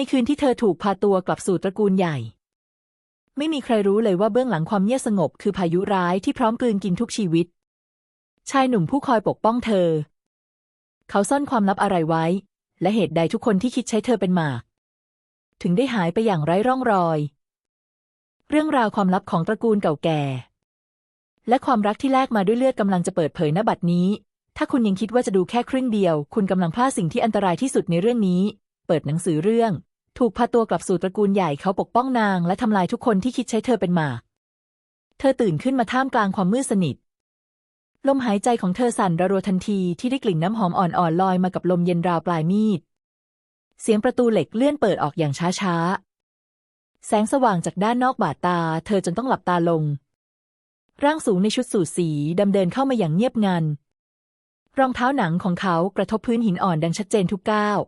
ในคืนที่เธอถูกพาตัวกลับสู่ตระกูลใหญ่ ไม่มีใครรู้เลยว่าเบื้องหลังความเงียบสงบคือพายุร้ายที่พร้อมกลืนกินทุกชีวิต ชายหนุ่มผู้คอยปกป้องเธอ เขาซ่อนความลับอะไรไว้ และเหตุใดทุกคนที่คิดใช้เธอเป็นหมาก ถึงได้หายไปอย่างไร้ร่องรอย เรื่องราวความลับของตระกูลเก่าแก่ และความรักที่แลกมาด้วยเลือดกำลังจะเปิดเผยณบัดนี้ ถ้าคุณยังคิดว่าจะดูแค่ครึ่งเดียว คุณกำลังพลาดสิ่งที่อันตรายที่สุดในเรื่องนี้ เปิดหนังสือเรื่อง ถูกพาตัวกลับสู่ตระกูลใหญ่เขาปกป้องนาง และทำลายทุกคนที่คิดใช้เธอเป็นหมาก เธอตื่นขึ้นมาท่ามกลางความมืดสนิท ลมหายใจของเธอสั่นระรัวทันทีที่ได้กลิ่นน้ำหอมอ่อนๆลอยมากับลมเย็นราวปลายมีด เสียงประตูเหล็กเลื่อนเปิดออกอย่างช้าๆ แสงสว่างจากด้านนอกบาดตา เธอจนต้องหลับตาลง ร่างสูงในชุดสูทสีดำเดินเข้ามาอย่างเงียบงันรองเท้าหนังของเขากระทบพื้นหินอ่อนดังชัดเจนทุกก้าว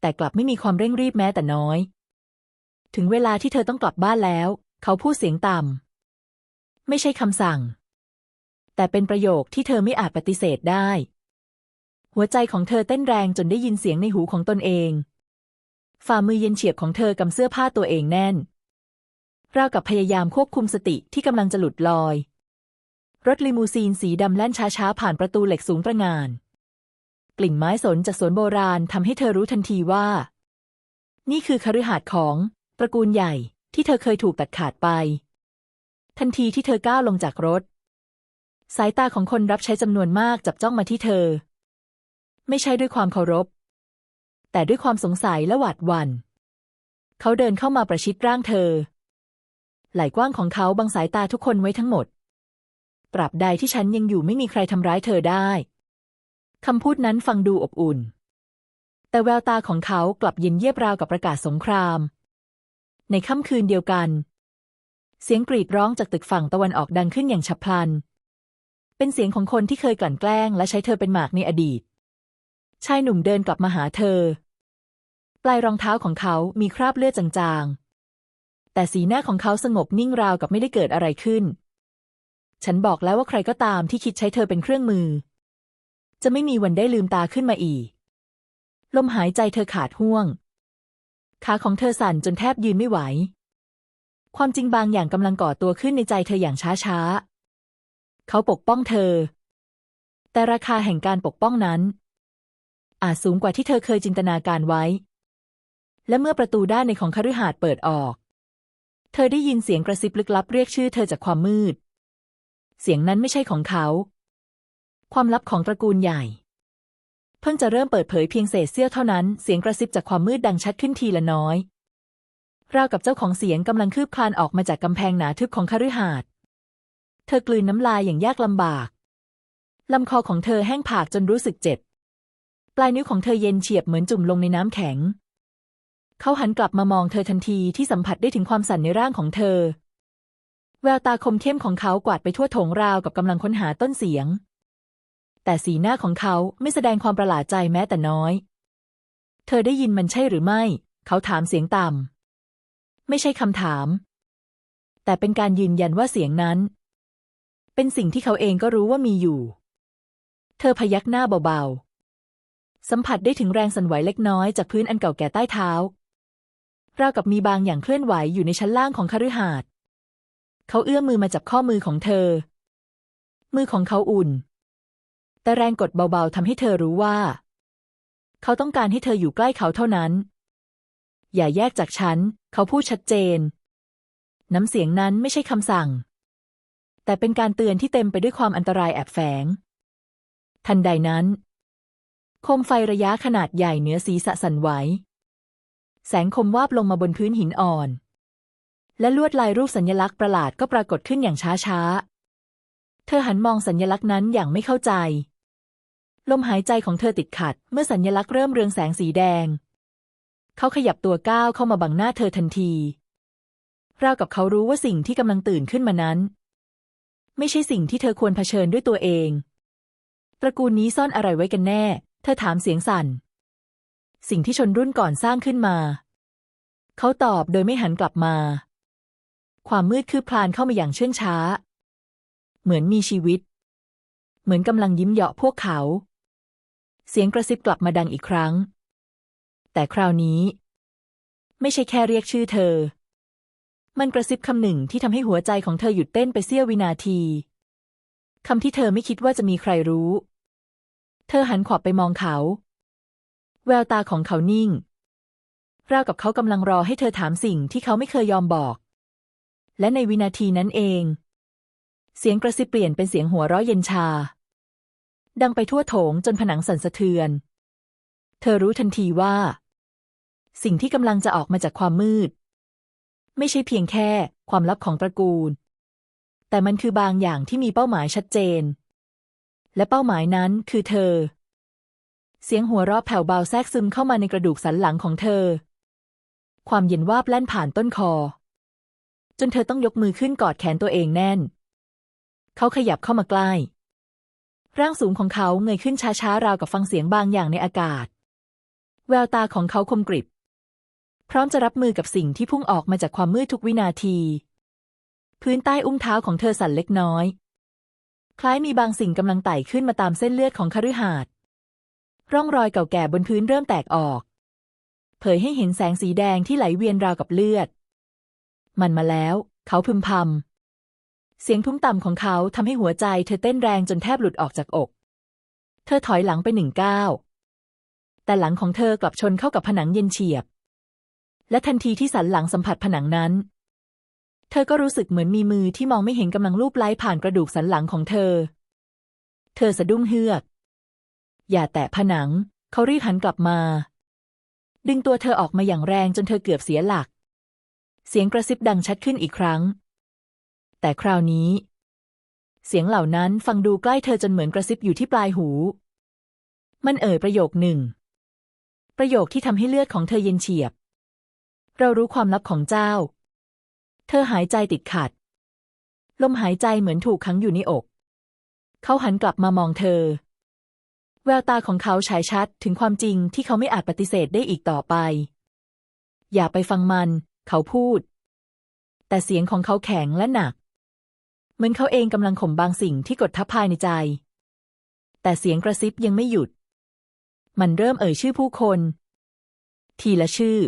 แต่กลับไม่มีความเร่งรีบแม้แต่น้อย ถึงเวลาที่เธอต้องกลับบ้านแล้ว เขาพูดเสียงต่ำไม่ใช่คำสั่ง แต่เป็นประโยคที่เธอไม่อาจปฏิเสธได้ หัวใจของเธอเต้นแรงจนได้ยินเสียงในหูของตนเอง ฝ่ามือเย็นเฉียบของเธอกำเสื้อผ้าตัวเองแน่นราวกับพยายามควบคุมสติที่กำลังจะหลุดลอย รถลิมูซีนสีดำแล่นช้าๆ ผ่านประตูเหล็กสูงประงาน กลิ่นไม้สนจากสวนโบราณทำให้เธอรู้ทันทีว่า นี่คือคฤหาสน์ของตระกูลใหญ่ที่เธอเคยถูกตัดขาดไป ทันทีที่เธอก้าวลงจากรถ สายตาของคนรับใช้จำนวนมากจับจ้องมาที่เธอ ไม่ใช่ด้วยความเคารพ แต่ด้วยความสงสัยและหวาดหวัน่น เขาเดินเข้ามาประชิดร่างเธอ ไหล่กว้างของเขาบังสายตาทุกคนไว้ทั้งหมดตราบใดที่ฉันยังอยู่ไม่มีใครทำร้ายเธอได้ คำพูดนั้นฟังดูอบอุ่น แต่แววตาของเขากลับเย็นเยียบราวกับประกาศสงคราม ในค่ำคืนเดียวกัน เสียงกรีดร้องจากตึกฝั่งตะวันออกดังขึ้นอย่างฉับพลัน เป็นเสียงของคนที่เคยกลั่นแกล้ง และใช้เธอเป็นหมากในอดีต ชายหนุ่มเดินกลับมาหาเธอ ปลายรองเท้าของเขามีคราบเลือดจางๆ แต่สีหน้าของเขาสงบนิ่งราวกับไม่ได้เกิดอะไรขึ้น ฉันบอกแล้วว่าใครก็ตามที่คิดใช้เธอเป็นเครื่องมือ จะไม่มีวันได้ลืมตาขึ้นมาอีก ลมหายใจเธอขาดห่วง ขาของเธอสั่นจนแทบยืนไม่ไหว ความจริงบางอย่างกำลังก่อตัวขึ้นในใจเธออย่างช้าๆ เขาปกป้องเธอ แต่ราคาแห่งการปกป้องนั้น อาจสูงกว่าที่เธอเคยจินตนาการไว้ และเมื่อประตูด้านในของคฤหาสน์เปิดออก เธอได้ยินเสียงกระซิบลึกลับเรียกชื่อเธอจากความมืด เสียงนั้นไม่ใช่ของเขา ความลับของตระกูลใหญ่ เพิ่งจะเริ่มเปิดเผยเพียงเศษเสี้ยวเท่านั้น เสียงกระซิบจากความมืดดังชัดขึ้นทีละน้อย ราวกับเจ้าของเสียงกำลังคืบคลานออกมาจากกำแพงหนาทึบของคฤหาสน์เธอกลืนน้ำลายอย่างยากลำบากลำคอของเธอแห้งผากจนรู้สึกเจ็บ ปลายนิ้วของเธอเย็นเฉียบเหมือนจุ่มลงในน้ำแข็ง เขาหันกลับมามองเธอทันทีที่สัมผัสได้ถึงความสั่นในร่างของเธอ แววตาคมเข้มของเขากวาดไปทั่วโถงราวกับกำลังค้นหาต้นเสียง แต่สีหน้าของเขาไม่แสดงความประหลาดใจแม้แต่น้อย เธอได้ยินมันใช่หรือไม่ เขาถามเสียงต่ำ ไม่ใช่คำถาม แต่เป็นการยืนยันว่าเสียงนั้น เป็นสิ่งที่เขาเองก็รู้ว่ามีอยู่ เธอพยักหน้าเบาๆ สัมผัสได้ถึงแรงสั่นไหวเล็กน้อยจากพื้นอันเก่าแก่ใต้เท้าราวกับมีบางอย่างเคลื่อนไหวอยู่ในชั้นล่างของคฤหาสน์เขาเอื้อมมือมาจับข้อมือของเธอ มือของเขาอุ่น แต่แรงกดเบาๆทำให้เธอรู้ว่า เขาต้องการให้เธออยู่ใกล้เขาเท่านั้น อย่าแยกจากฉัน เขาพูดชัดเจน น้ำเสียงนั้นไม่ใช่คำสั่ง แต่เป็นการเตือนที่เต็มไปด้วยความอันตรายแอบแฝง ทันใดนั้น โคมไฟระยะขนาดใหญ่เหนือศีรษะสั่นไหว แสงคมวาบลงมาบนพื้นหินอ่อน และลวดลายรูปสัญลักษณ์ประหลาดก็ปรากฏขึ้นอย่างช้าๆ เธอหันมองสัญลักษณ์นั้นอย่างไม่เข้าใจ ลมหายใจของเธอติดขัด เมื่อสัญลักษณ์เริ่มเรืองแสงสีแดง เขาขยับตัวก้าวเข้ามาบังหน้าเธอทันที ราวกับเขารู้ว่าสิ่งที่กำลังตื่นขึ้นมานั้น ไม่ใช่สิ่งที่เธอควรเผชิญด้วยตัวเอง ตระกูลนี้ซ่อนอะไรไว้กันแน่ เธอถามเสียงสั่น สิ่งที่ชนรุ่นก่อนสร้างขึ้นมา เขาตอบโดยไม่หันกลับมา ความมืดคืบคลานเข้ามาอย่างเชื่องช้า เหมือนมีชีวิตเหมือนกำลังยิ้มเยาะพวกเขา เสียงกระซิบกลับมาดังอีกครั้ง แต่คราวนี้ ไม่ใช่แค่เรียกชื่อเธอ มันกระซิบคำหนึ่งที่ทำให้หัวใจของเธอหยุดเต้นไปเสี้ยววินาทีคำที่เธอไม่คิดว่าจะมีใครรู้ เธอหันขวับไปมองเขา แววตาของเขานิ่ง ราวกับเขากำลังรอให้เธอถามสิ่งที่เขาไม่เคยยอมบอก และในวินาทีนั้นเอง เสียงกระซิบเปลี่ยนเป็นเสียงหัวเราะเย็นชา ดังไปทั่วโถงจนผนังสั่นสะเทือน เธอรู้ทันทีว่า สิ่งที่กำลังจะออกมาจากความมืด ไม่ใช่เพียงแค่ความลับของตระกูล แต่มันคือบางอย่างที่มีเป้าหมายชัดเจน และเป้าหมายนั้นคือเธอ เสียงหัวเราะแผ่วเบาแทรกซึมเข้ามาในกระดูกสันหลังของเธอ ความเย็นวาบแล่นผ่านต้นคอ จนเธอต้องยกมือขึ้นกอดแขนตัวเองแน่น เขาขยับเข้ามาใกล้ ร่างสูงของเขาเงยขึ้นช้าๆ ราวกับฟังเสียงบางอย่างในอากาศ แววตาของเขาคมกริบ พร้อมจะรับมือกับสิ่งที่พุ่งออกมาจากความมืดทุกวินาที พื้นใต้อุ้งเท้าของเธอสั่นเล็กน้อย คล้ายมีบางสิ่งกำลังไต่ขึ้นมาตามเส้นเลือดของคฤหาสน์ร่องรอยเก่าแก่บนพื้นเริ่มแตกออก เผยให้เห็นแสงสีแดงที่ไหลเวียนราวกับเลือด มันมาแล้ว เขาพึมพำ เสียงทุ้มต่ำของเขาทำให้หัวใจเธอเต้นแรงจนแทบหลุดออกจากอก เธอถอยหลังไปหนึ่งก้าวแต่หลังของเธอกลับชนเข้ากับผนังเย็นเฉียบ และทันทีที่สันหลังสัมผัสผนังนั้น เธอก็รู้สึกเหมือนมีมือที่มองไม่เห็นกำลังลูบไล้ผ่านกระดูกสันหลังของเธอ เธอสะดุ้งเฮือก อย่าแตะผนัง เขารีบหันกลับมา ดึงตัวเธอออกมาอย่างแรงจนเธอเกือบเสียหลัก เสียงกระซิบดังชัดขึ้นอีกครั้ง แต่คราวนี้ เสียงเหล่านั้นฟังดูใกล้เธอจนเหมือนกระซิบอยู่ที่ปลายหู มันเอ่ยประโยคหนึ่ง ประโยคที่ทำให้เลือดของเธอเย็นเฉียบ เรารู้ความลับของเจ้า เธอหายใจติดขัด ลมหายใจเหมือนถูกขังอยู่ในอก เขาหันกลับมามองเธอ แววตาของเขาฉายชัดถึงความจริงที่เขาไม่อาจปฏิเสธได้อีกต่อไป อย่าไปฟังมัน เขาพูดแต่เสียงของเขาแข็งและหนัก เหมือนเขาเองกำลังข่มบางสิ่งที่กดทับภายในใจ แต่เสียงกระซิบยังไม่หยุด มันเริ่มเอ่ยชื่อผู้คน ทีละชื่อ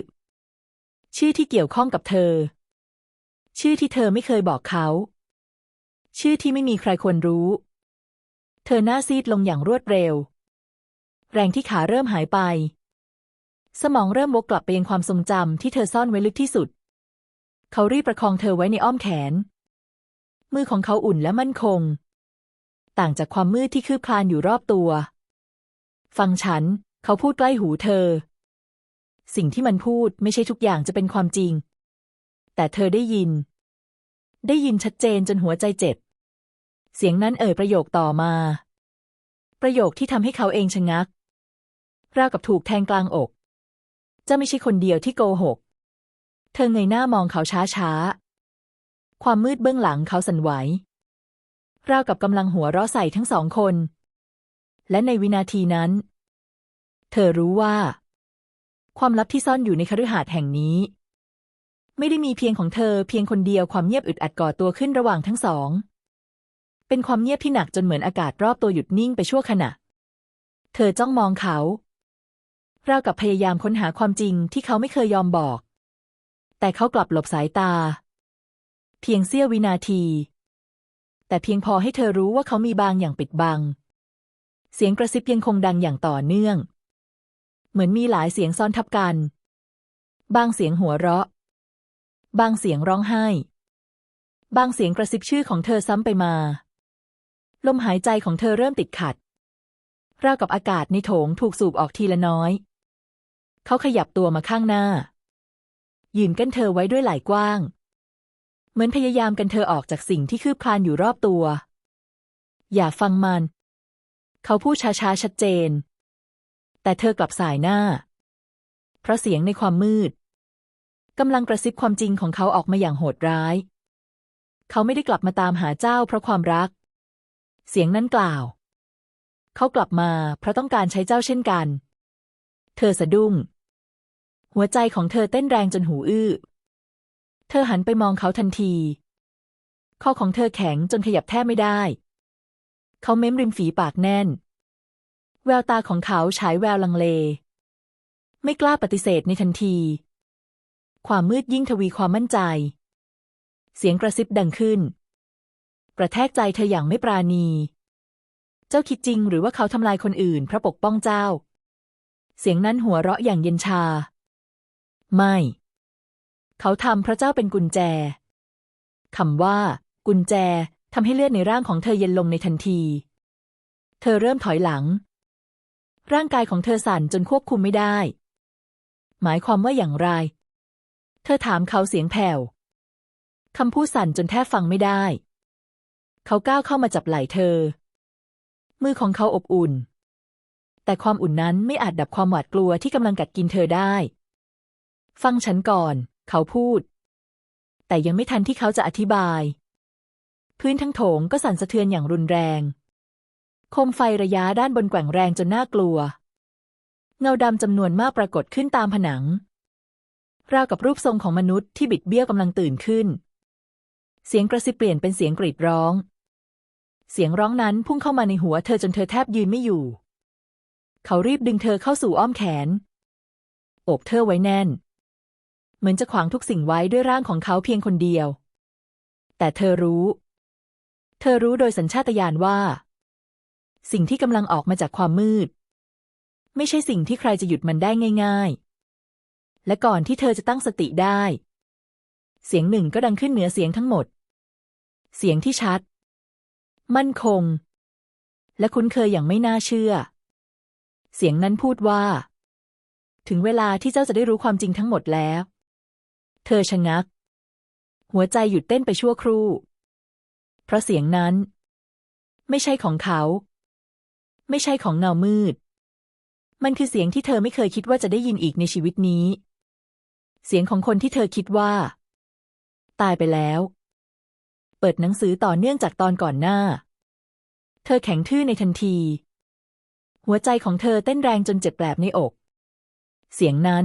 ชื่อที่เกี่ยวข้องกับเธอ ชื่อที่เธอไม่เคยบอกเขา ชื่อที่ไม่มีใครควรรู้ เธอหน้าซีดลงอย่างรวดเร็ว แรงที่ขาเริ่มหายไป สมองเริ่มวกกลับไปยังความทรงจำที่เธอซ่อนไว้ลึกที่สุด เขารีบประคองเธอไว้ในอ้อมแขน มือของเขาอุ่นและมั่นคง ต่างจากความมืดที่คืบคลานอยู่รอบตัว ฟังฉัน เขาพูดใกล้หูเธอ สิ่งที่มันพูดไม่ใช่ทุกอย่างจะเป็นความจริง แต่เธอได้ยิน ได้ยินชัดเจนจนหัวใจเจ็บ เสียงนั้นเอ่ยประโยคต่อมา ประโยคที่ทำให้เขาเองชะงักราวกับถูกแทงกลางอก จะไม่ใช่คนเดียวที่โกหก เธอเงยหน้ามองเขาช้าช้า ความมืดเบื้องหลังเขาสั่นไหว ราวกับกำลังหัวเราะใส่ทั้งสองคน และในวินาทีนั้น เธอรู้ว่า ความลับที่ซ่อนอยู่ในคฤหาสน์แห่งนี้ ไม่ได้มีเพียงของเธอเพียงคนเดียวความเงียบอึดอัดก่อตัวขึ้นระหว่างทั้งสอง เป็นความเงียบที่หนักจนเหมือนอากาศรอบตัวหยุดนิ่งไปชั่วขณะ เธอจ้องมองเขา ราวกับพยายามค้นหาความจริงที่เขาไม่เคยยอมบอก แต่เขากลับหลบสายตา เพียงเสี้ยววินาที แต่เพียงพอให้เธอรู้ว่าเขามีบางอย่างปิดบัง เสียงกระซิบยังคงดังอย่างต่อเนื่อง เหมือนมีหลายเสียงซ่อนทับกัน บางเสียงหัวเราะ บางเสียงร้องไห้ บางเสียงกระซิบชื่อของเธอซ้ำไปมา ลมหายใจของเธอเริ่มติดขัดราวกับอากาศในโถงถูกสูบออกทีละน้อย เขาขยับตัวมาข้างหน้า ยืนกันเธอไว้ด้วยไหล่กว้าง เหมือนพยายามกันเธอออกจากสิ่งที่คืบคลานอยู่รอบตัว อย่าฟังมัน เขาพูดช้าๆชัดเจน แต่เธอกลับสายหน้า เพราะเสียงในความมืดกำลังกระซิบความจริงของเขาออกมาอย่างโหดร้าย เขาไม่ได้กลับมาตามหาเจ้าเพราะความรัก เสียงนั้นกล่าว เขากลับมาเพราะต้องการใช้เจ้าเช่นกัน เธอสะดุ้ง หัวใจของเธอเต้นแรงจนหูอื้อ เธอหันไปมองเขาทันทีคอของเธอแข็งจนขยับแทบไม่ได้ เขาเม้มริมฝีปากแน่น แววตาของเขาฉายแววลังเล ไม่กล้าปฏิเสธในทันที ความมืดยิ่งทวีความมั่นใจ เสียงกระซิบดังขึ้น กระแทกใจเธออย่างไม่ปราณี เจ้าคิดจริงหรือว่าเขาทำลายคนอื่นเพราะปกป้องเจ้า เสียงนั้นหัวเราะอย่างเย็นชา ไม่ เขาทำเพราะเจ้าเป็นกุญแจคำว่า กุญแจทำให้เลือดในร่างของเธอเย็นลงในทันที เธอเริ่มถอยหลัง ร่างกายของเธอสั่นจนควบคุมไม่ได้ หมายความว่าอย่างไร เธอถามเขาเสียงแผ่วคำพูดสั่นจนแทบฟังไม่ได้ เขาก้าวเข้ามาจับไหล่เธอ มือของเขาอบอุ่น แต่ความอุ่นนั้นไม่อาจดับความหวาดกลัวที่กำลังกัดกินเธอได้ ฟังฉันก่อน เขาพูด แต่ยังไม่ทันที่เขาจะอธิบาย พื้นทั้งโถงก็สั่นสะเทือนอย่างรุนแรงโคมไฟระยะด้านบนแกว่งแรงจนน่ากลัว เงาดำจำนวนมากปรากฏขึ้นตามผนัง ราวกับรูปทรงของมนุษย์ที่บิดเบี้ยวกำลังตื่นขึ้น เสียงกระซิบเปลี่ยนเป็นเสียงกรีดร้อง เสียงร้องนั้นพุ่งเข้ามาในหัวเธอจนเธอแทบยืนไม่อยู่ เขารีบดึงเธอเข้าสู่อ้อมแขน โอบเธอไว้แน่น เหมือนจะขวางทุกสิ่งไว้ด้วยร่างของเขาเพียงคนเดียว แต่เธอรู้ เธอรู้โดยสัญชาตญาณว่า สิ่งที่กำลังออกมาจากความมืด ไม่ใช่สิ่งที่ใครจะหยุดมันได้ง่าย ๆ และก่อนที่เธอจะตั้งสติได้ เสียงหนึ่งก็ดังขึ้นเหนือเสียงทั้งหมด เสียงที่ชัด มั่นคง และคุ้นเคยอย่างไม่น่าเชื่อ เสียงนั้นพูดว่าถึงเวลาที่เจ้าจะได้รู้ความจริงทั้งหมดแล้ว เธอชะงัก หัวใจหยุดเต้นไปชั่วครู่ เพราะเสียงนั้น ไม่ใช่ของเขา ไม่ใช่ของเงามืด มันคือเสียงที่เธอไม่เคยคิดว่าจะได้ยินอีกในชีวิตนี้ เสียงของคนที่เธอคิดว่า ตายไปแล้ว เปิดหนังสือต่อเนื่องจากตอนก่อนหน้า เธอแข็งทื่อในทันที หัวใจของเธอเต้นแรงจนเจ็บแปลบในอก เสียงนั้น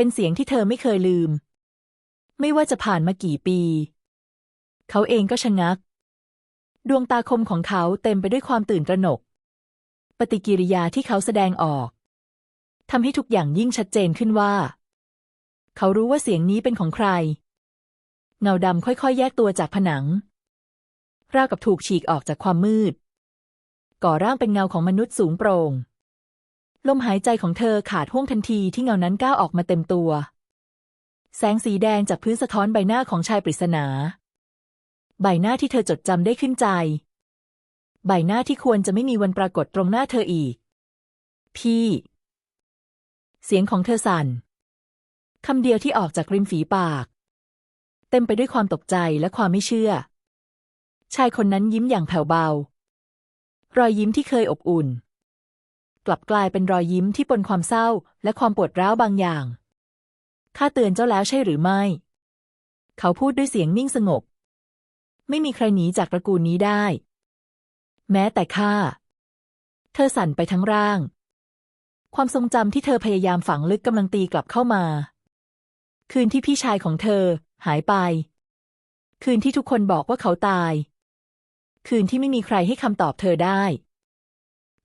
เป็นเสียงที่เธอไม่เคยลืม ไม่ว่าจะผ่านมากี่ปี เขาเองก็ชะงัก ดวงตาคมของเขาเต็มไปด้วยความตื่นตระหนก ปฏิกิริยาที่เขาแสดงออกทำให้ทุกอย่างยิ่งชัดเจนขึ้นว่า เขารู้ว่าเสียงนี้เป็นของใคร เงาดำค่อยๆ แยกตัวจากผนัง ราวกับถูกฉีกออกจากความมืด ก่อร่างเป็นเงาของมนุษย์สูงโปร่ง ลมหายใจของเธอขาดห่วงทันทีที่เงานั้นก้าวออกมาเต็มตัว แสงสีแดงจากพื้นสะท้อนใบหน้าของชายปริศนา ใบหน้าที่เธอจดจำได้ขึ้นใจ ใบหน้าที่ควรจะไม่มีวันปรากฏตรงหน้าเธออีก พี่ เสียงของเธอสั่นคำเดียวที่ออกจากริมฝีปาก เต็มไปด้วยความตกใจและความไม่เชื่อ ชายคนนั้นยิ้มอย่างแผ่วเบา รอยยิ้มที่เคยอบอุ่น กลับกลายเป็นรอยยิ้มที่ปนความเศร้า และความปวดร้าวบางอย่าง ข้าเตือนเจ้าแล้วใช่หรือไม่ เขาพูดด้วยเสียงนิ่งสงบ ไม่มีใครหนีจากตระกูลนี้ได้ แม้แต่ข้า เธอสั่นไปทั้งร่าง ความทรงจำที่เธอพยายามฝังลึกกำลังตีกลับเข้ามา คืนที่พี่ชายของเธอ หายไป คืนที่ทุกคนบอกว่าเขาตาย คืนที่ไม่มีใครให้คำตอบเธอได้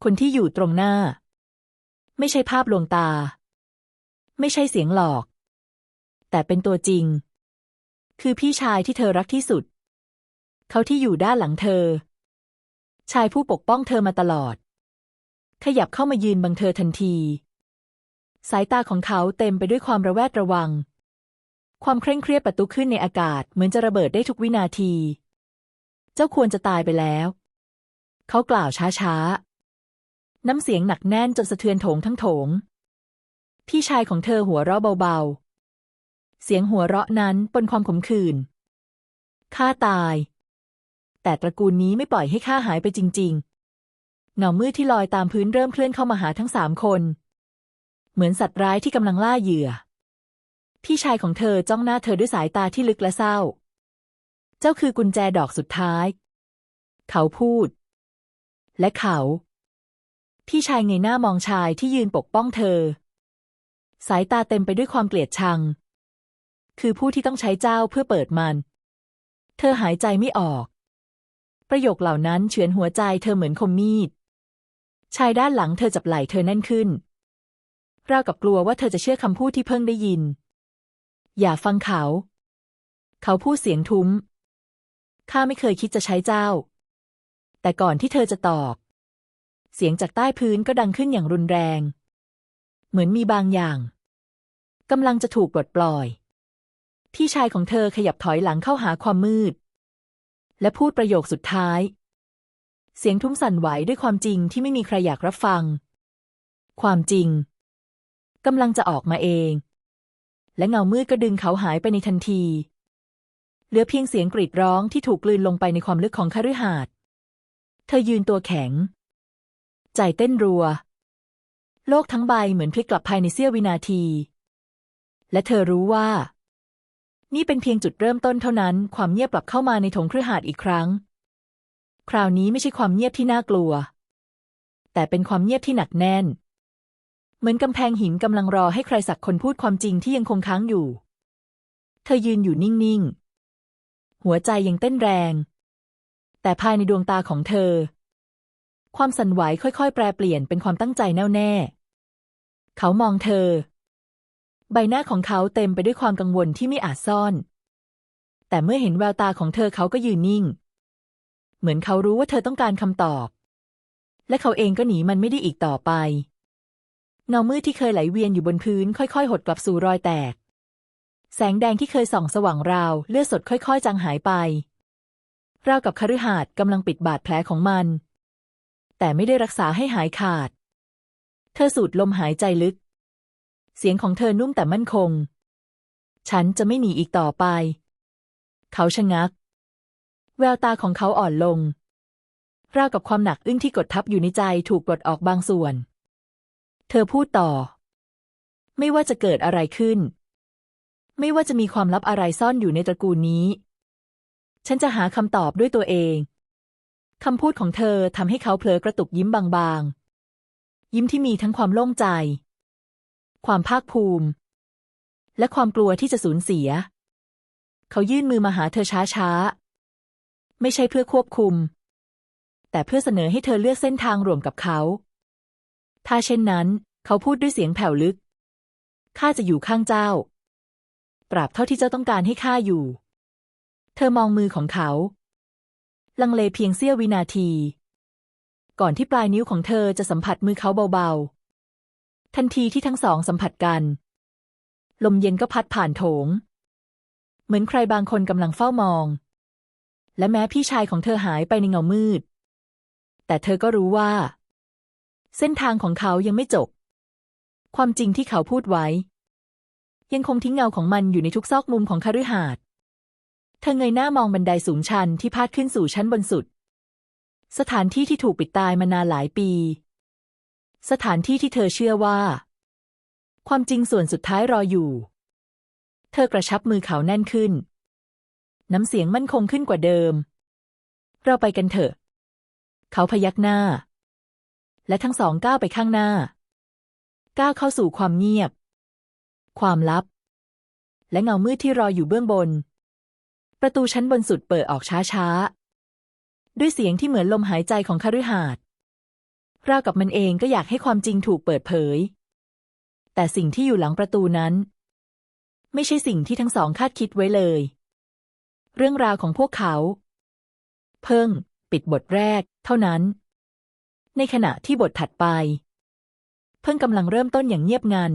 คนที่อยู่ตรงหน้า ไม่ใช่ภาพลวงตา ไม่ใช่เสียงหลอก แต่เป็นตัวจริง คือพี่ชายที่เธอรักที่สุด เขาที่อยู่ด้านหลังเธอ ชายผู้ปกป้องเธอมาตลอด ขยับเข้ามายืนบังเธอทันที สายตาของเขาเต็มไปด้วยความระแวดระวัง ความเคร่งเครียดประตุขึ้นในอากาศเหมือนจะระเบิดได้ทุกวินาที เจ้าควรจะตายไปแล้ว เขากล่าวช้าๆ น้ำเสียงหนักแน่นจนสะเทือนโถงทั้งโถง พี่ชายของเธอหัวเราะเบาๆ เสียงหัวเราะนั้นปนความขมขื่นข้าตาย แต่ตระกูลนี้ไม่ปล่อยให้ข้าหายไปจริง ๆ เงามืดที่ลอยตามพื้นเริ่มเคลื่อนเข้ามาหาทั้งสามคน เหมือนสัตว์ร้ายที่กำลังล่าเหยื่อ พี่ชายของเธอจ้องหน้าเธอด้วยสายตาที่ลึกและเศร้า เจ้าคือกุญแจดอกสุดท้าย เขาพูด และเขา พี่ชายเงยหน้ามองชายที่ยืนปกป้องเธอ สายตาเต็มไปด้วยความเกลียดชัง คือผู้ที่ต้องใช้เจ้าเพื่อเปิดมัน เธอหายใจไม่ออก ประโยคเหล่านั้นเฉือนหัวใจเธอเหมือนคมมีด ชายด้านหลังเธอจับไหล่เธอแน่นขึ้น ราวกับกลัวว่าเธอจะเชื่อคำพูดที่เพิ่งได้ยิน อย่าฟังเขา เขาพูดเสียงทุ้มข้าไม่เคยคิดจะใช้เจ้า แต่ก่อนที่เธอจะตอบ เสียงจากใต้พื้นก็ดังขึ้นอย่างรุนแรง เหมือนมีบางอย่างกำลังจะถูกปลดปล่อย พี่ชายของเธอขยับถอยหลังเข้าหาความมืด และพูดประโยคสุดท้าย เสียงทุ้มสั่นไหวด้วยความจริงที่ไม่มีใครอยากรับฟัง ความจริงกำลังจะออกมาเอง และเงามืดก็ดึงเขาหายไปในทันที เหลือเพียงเสียงกรีดร้องที่ถูกกลืนลงไปในความลึกของคฤหาสน์เธอยืนตัวแข็ง ใจเต้นรัว โลกทั้งใบเหมือนพลิกกลับภายในเสี้ยววินาที และเธอรู้ว่า นี่เป็นเพียงจุดเริ่มต้นเท่านั้นความเงียบกลับเข้ามาในถงคฤหาสน์อีกครั้ง คราวนี้ไม่ใช่ความเงียบที่น่ากลัว แต่เป็นความเงียบที่หนักแน่น เหมือนกำแพงหินกำลังรอให้ใครสักคนพูดความจริงที่ยังคงค้างอยู่ เธอยืนอยู่นิ่งๆหัวใจยังเต้นแรง แต่ภายในดวงตาของเธอ ความสั่นไหวค่อยๆ แปรเปลี่ยนเป็นความตั้งใจแน่วแน่ เขามองเธอ ใบหน้าของเขาเต็มไปด้วยความกังวลที่ไม่อาจซ่อน แต่เมื่อเห็นแววตาของเธอเขาก็ยืนนิ่ง เหมือนเขารู้ว่าเธอต้องการคำตอบ และเขาเองก็หนีมันไม่ได้อีกต่อไปเงามืดที่เคยไหลเวียนอยู่บนพื้น ค่อย ๆ หดกลับสู่รอยแตก แสงแดงที่เคยส่องสว่างราว เลือดสดค่อย ๆ จางหายไปราวกับคฤหาสน์กำลังปิดบาดแผลของมัน แต่ไม่ได้รักษาให้หายขาด เธอสูดลมหายใจลึก เสียงของเธอนุ่มแต่มั่นคง ฉันจะไม่หนีอีกต่อไป เขาชะงัก แววตาของเขาอ่อนลง ราวกับความหนักอึ้งที่กดทับอยู่ในใจถูกปลดออกบางส่วน เธอพูดต่อ ไม่ว่าจะเกิดอะไรขึ้น ไม่ว่าจะมีความลับอะไรซ่อนอยู่ในตระกูลนี้ ฉันจะหาคำตอบด้วยตัวเอง คำพูดของเธอทำให้เขาเผลอกระตุกยิ้มบางๆ ยิ้มที่มีทั้งความโล่งใจ ความภาคภูมิ และความกลัวที่จะสูญเสีย เขายื่นมือมาหาเธอช้าๆ ไม่ใช่เพื่อควบคุม แต่เพื่อเสนอให้เธอเลือกเส้นทางร่วมกับเขา ถ้าเช่นนั้น เขาพูดด้วยเสียงแผ่วลึก ข้าจะอยู่ข้างเจ้าตราบเท่าที่เจ้าต้องการให้ข้าอยู่ เธอมองมือของเขา ลังเลเพียงเสี้ยววินาที ก่อนที่ปลายนิ้วของเธอจะสัมผัสมือเขาเบาๆ ทันทีที่ทั้งสองสัมผัสกัน ลมเย็นก็พัดผ่านโถง เหมือนใครบางคนกำลังเฝ้ามอง และแม้พี่ชายของเธอหายไปในเงามืด แต่เธอก็รู้ว่า เส้นทางของเขายังไม่จบ ความจริงที่เขาพูดไว้ ยังคงทิ้งเงาของมันอยู่ในทุกซอกมุมของคฤหาสน์ เธอเงยหน้ามองบันไดสูงชันที่พาดขึ้นสู่ชั้นบนสุด สถานที่ที่ถูกปิดตายมานานหลายปี สถานที่ที่เธอเชื่อว่า ความจริงส่วนสุดท้ายรออยู่ เธอกระชับมือเขาแน่นขึ้น น้ำเสียงมั่นคงขึ้นกว่าเดิม เราไปกันเถอะ เขาพยักหน้า และทั้งสองก้าวไปข้างหน้า ก้าวเข้าสู่ความเงียบ ความลับ และเงามืดที่รออยู่เบื้องบน ประตูชั้นบนสุดเปิดออกช้าๆ ด้วยเสียงที่เหมือนลมหายใจของคฤหาสน์ราวกับมันเองก็อยากให้ความจริงถูกเปิดเผย แต่สิ่งที่อยู่หลังประตูนั้น ไม่ใช่สิ่งที่ทั้งสองคาดคิดไว้เลย เรื่องราวของพวกเขา เพิ่ง ปิดบทแรก เท่านั้น ในขณะที่บทถัดไป เพิ่งกำลังเริ่มต้นอย่างเงียบงัน